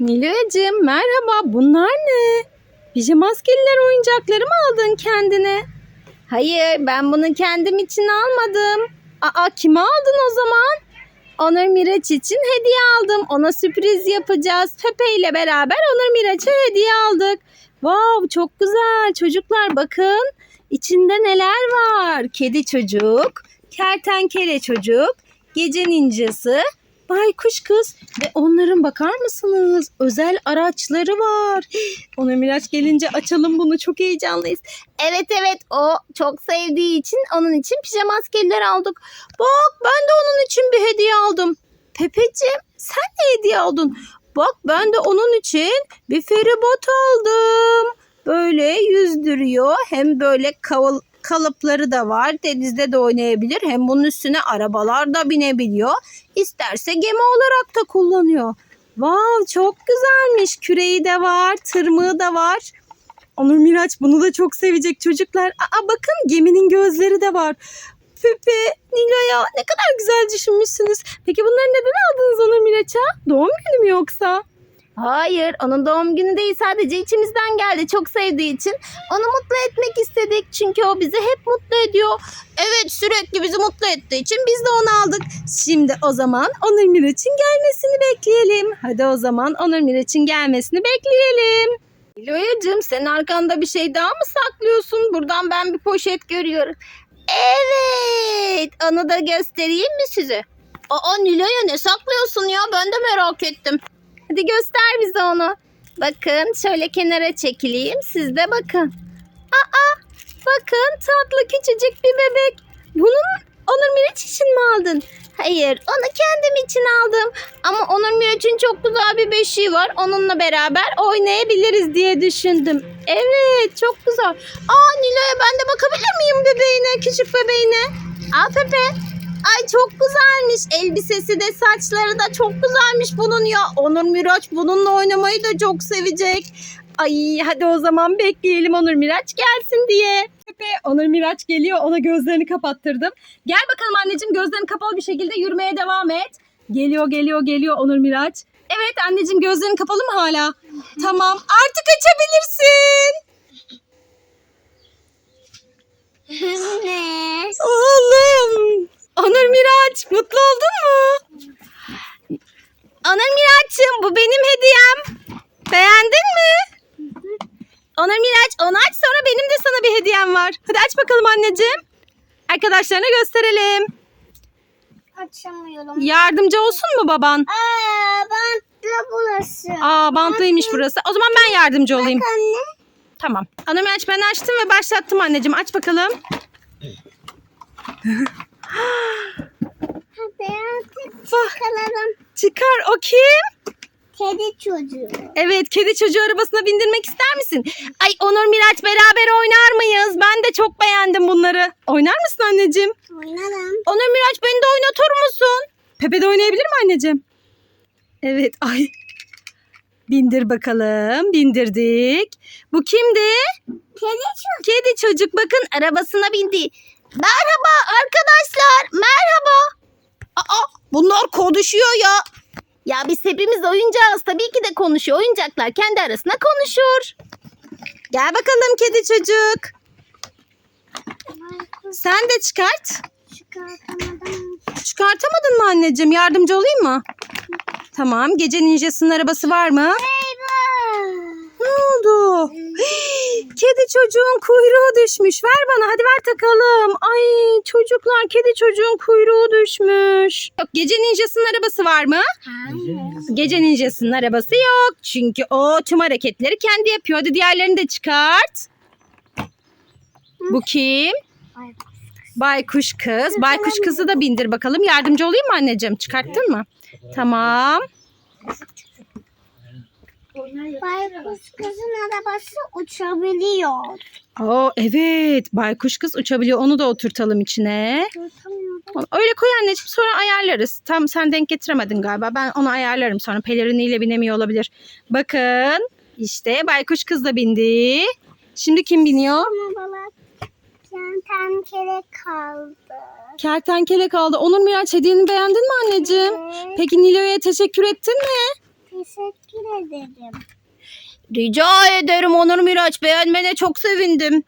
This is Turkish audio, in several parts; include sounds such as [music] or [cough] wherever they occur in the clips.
Nilo'cığım merhaba. Bunlar ne? Pijamaskeliler oyuncakları mı aldın kendine? Hayır ben bunu kendim için almadım. Aa kime aldın o zaman? Onur Miraç için hediye aldım. Ona sürpriz yapacağız. Pepe ile beraber Onur Miraç'a hediye aldık. Wow çok güzel. Çocuklar bakın. İçinde neler var? Kedi çocuk, kertenkele çocuk, gece ninjası, baykuş kız ve onların bakar mısınız? Özel araçları var. [gasps] Onur Miraç gelince açalım bunu. Çok heyecanlıyız. Evet evet o çok sevdiği için onun için pijama askerler aldık. Bak ben de onun için bir hediye aldım. Pepeciğim sen ne hediye aldın? Bak ben de onun için bir feribot aldım. Böyle yüzdürüyor. Hem böyle kaval- kalıpları da var. Denizde de oynayabilir. Hem bunun üstüne arabalar da binebiliyor. İsterse gemi olarak da kullanıyor. Wow çok güzelmiş. Küreği de var, tırmığı da var. Onur Miraç bunu da çok sevecek çocuklar. Aa bakın geminin gözleri de var. Pepe, Nilo'ya ne kadar güzel düşünmüşsünüz. Peki bunları neden aldınız Onur Miraç'a? Doğum günü mü yoksa? Hayır, onun doğum günü değil sadece içimizden geldi. Çok sevdiği için onu mutlu etmek istedik. Çünkü o bizi hep mutlu ediyor. Evet, sürekli bizi mutlu ettiği için biz de onu aldık. Şimdi o zaman Onur Miraç'ın gelmesini bekleyelim. Hadi o zaman Onur Miraç'ın gelmesini bekleyelim. Nilo'yacığım sen arkanda bir şey daha mı saklıyorsun? Buradan ben bir poşet görüyorum. Evet, onu da göstereyim mi size? Aa Nilo'ya ne saklıyorsun ya? Ben de merak ettim. Hadi göster bize onu. Bakın şöyle kenara çekileyim. Siz de bakın. Aa bakın tatlı küçücük bir bebek. Bunun Onur Miraç için mi aldın? Hayır onu kendim için aldım. Ama Onur Miraç'ın çok güzel bir beşiği var. Onunla beraber oynayabiliriz diye düşündüm. Evet çok güzel. Aa Nilo'ya ben de bakabilir miyim bebeğine? Küçük bebeğine. Al Pepe. Ay çok güzelmiş. Elbisesi de saçları da çok güzelmiş bunun ya. Onur Miraç bununla oynamayı da çok sevecek. Ay hadi o zaman bekleyelim Onur Miraç gelsin diye. Pepe Onur Miraç geliyor ona gözlerini kapattırdım. Gel bakalım anneciğim gözlerini kapalı bir şekilde yürümeye devam et. Geliyor geliyor geliyor Onur Miraç. Evet anneciğim gözlerin kapalı mı hala? Tamam artık açabilirsin. ne? Oğlum. Onur Miraç mutlu oldun mu? Onur Miraç'cığım bu benim hediyem. Beğendin mi? Onur Miraç onu aç sonra benim de hediyem var. Hadi aç bakalım anneciğim. Arkadaşlarına gösterelim. Açamıyorum. Yardımcı olsun mu baban? Aa, bantla burası. Aa bantlıymış burası. O zaman ben yardımcı olayım. Anne. Tamam. Onur Miraç ben açtım ve başlattım anneciğim. Aç bakalım. Bak kalalım. çıkar o kim? Kedi çocuğu. Evet, kedi çocuğu arabasına bindirmek ister misin? Ay Onur Miraç beraber oynar de çok beğendim bunları. Oynar mısın anneciğim? Oynarım. Onur Miraç beni de oynatır mısın? Pepe de oynayabilir mi anneciğim? Evet, ay. Bindir bakalım, bindirdik. Bu kimdi? Kedi çocuğu. Kedi çocuk bakın arabasına bindi. Merhaba arkadaşlar, merhaba. Aa, bunlar konuşuyor ya. Ya biz hepimiz oyuncağız. Tabii ki de konuşuyor. Oyuncaklar kendi arasında konuşur. Gel bakalım kedi çocuk. Sen de çıkart. Çıkartamadım. Çıkartamadın mı anneciğim? Yardımcı olayım mı? Tamam. Gece ninjasının arabası var mı? Ne oldu? Kedi çocuğun kuyruğu düşmüş. Ver bana hadi ver takalım. Ay çocuklar kedi çocuğun kuyruğu düşmüş. Yok gece ninjasının arabası var mı? Gece ninjasının arabası yok. Çünkü o tüm hareketleri kendi yapıyor. Hadi diğerlerini de çıkart. Bu kim? Baykuş kız. Baykuş kızı da bindir bakalım. Yardımcı olayım mı anneciğim? Çıkarttın mı? Tamam. Baykuş kızın arabası uçabiliyor. Oo evet. Baykuş kız uçabiliyor. Onu da oturtalım içine. Öyle koy anneciğim sonra ayarlarız. Tam sen denk getiremedin galiba. Ben onu ayarlarım sonra. Peleriniyle binemiyor olabilir. Bakın işte baykuş kız da bindi. Şimdi kim biniyor? Balık kertenkele kaldı. Kertenkele kaldı. Onur Miraç hediyeni beğendin mi anneciğim? Evet. Peki Nilo'ya teşekkür ettin mi? teşekkür ederim. Rica ederim Onur Miraç. Beğenmene çok sevindim.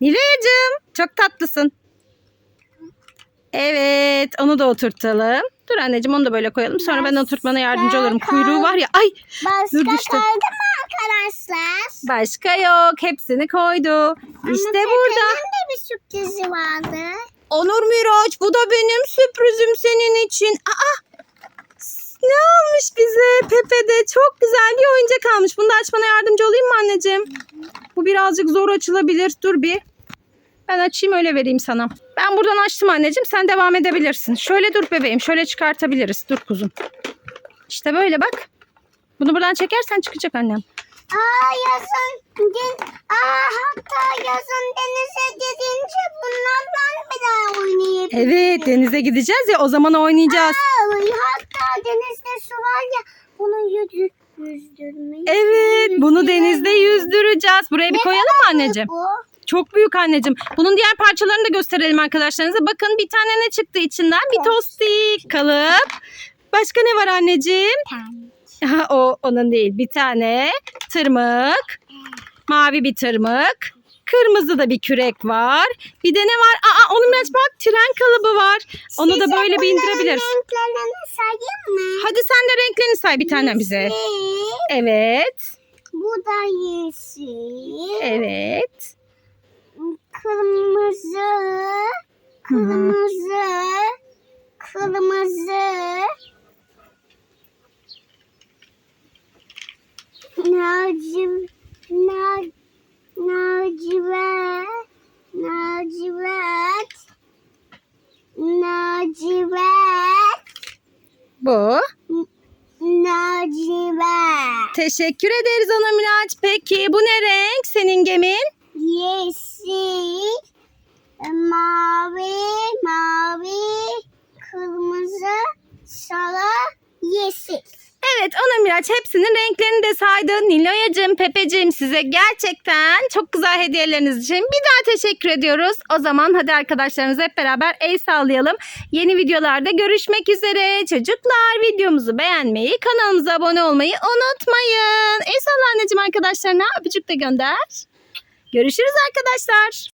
Nilay'cığım çok tatlısın. Evet onu da oturtalım. Dur anneciğim onu da böyle koyalım. Sonra ben oturtmana yardımcı olurum. Kuyruğu var ya. Ay Başka Dur düştü. kaldı arkadaşlar? başka yok. Hepsini koydu. İşte Ama burada. Pepe'nin de bir sürprizi vardı. Onur Miraç bu da benim sürprizim senin için. Aa! Ne almış bize Pepe de çok güzel bir oyuncak almış. Bunu da açmana yardımcı olayım mı anneciğim? Bu birazcık zor açılabilir. Dur bir. Ben açayım öyle vereyim sana. Ben buradan açtım anneciğim. Sen devam edebilirsin. Şöyle dur bebeğim. Şöyle çıkartabiliriz. Dur kuzum. İşte böyle bak. Bunu buradan çekersen çıkacak annem. Aa yazın den Aa hatta yazın denize gidince bunlardan bir daha oynayabiliriz. Evet denize gideceğiz ya o zaman oynayacağız. Aa, hatta denizde su var ya bunu yüzü yüzdürmeyi. Evet bunu denizde yüzdüreceğiz. Buraya bir koyalım mı anneciğim? Bu Çok büyük anneciğim. Bunun diğer parçalarını da gösterelim arkadaşlarınıza. Bakın bir tane ne çıktı içinden? Bir tostik kalıp. Başka ne var anneciğim? Ha, o onun değil. Bir tane tırmık. Mavi bir tırmık. Kırmızı da bir kürek var. Bir de ne var? Aa onun biraz bak tren kalıbı var. Onu da Size böyle bir indirebiliriz. renklerini sayayım mı? Hadi sen de renklerini say bir tane bize. Yeşil, Evet. Bu da yeşil. Evet. Kırmızı. Kırmızı. Nacivert, Bu. nacivert. Teşekkür ederiz Ana Miraç. Peki bu ne renk senin gemin? Yeşil, mavi, mavi, kırmızı, sarı, yeşil. Evet Ana Miraç hepsinin renklerini de saydı. Niloyacığım, Pepeciğim size gerçekten çok güzel hediyeleriniz için bir daha teşekkür ediyoruz. O zaman hadi arkadaşlarımızla hep beraber el sallayalım. Yeni videolarda görüşmek üzere. Çocuklar videomuzu beğenmeyi, kanalımıza abone olmayı unutmayın. El salla anneciğim arkadaşlarına öpücük de gönder. Görüşürüz arkadaşlar.